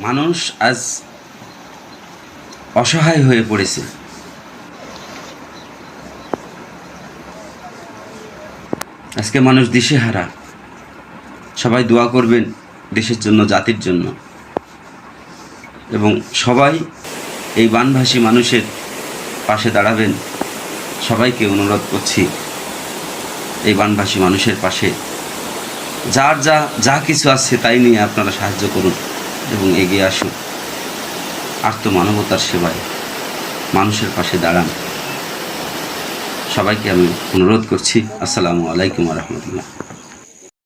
মানুষ আজ অসহায় হয়ে পড়েছে। আজকে মানুষ দিশেহারা। সবাই দোয়া করবেন দেশের জন্য, জাতির জন্য। এবং সবাই এই বানভাসী মানুষের পাশে দাঁড়াবেন। সবাইকে অনুরোধ করছি, এই বানভাসী মানুষের পাশে যার যা যা কিছু আছে তাই নিয়ে আপনারা সাহায্য করুন এবং এগিয়ে আসুন। আত্মমানবতার সেবায় মানুষের পাশে দাঁড়ান। সবাইকে আমি অনুরোধ করছি, আসসালামু আলাইকুম রহমতুল্লাহ।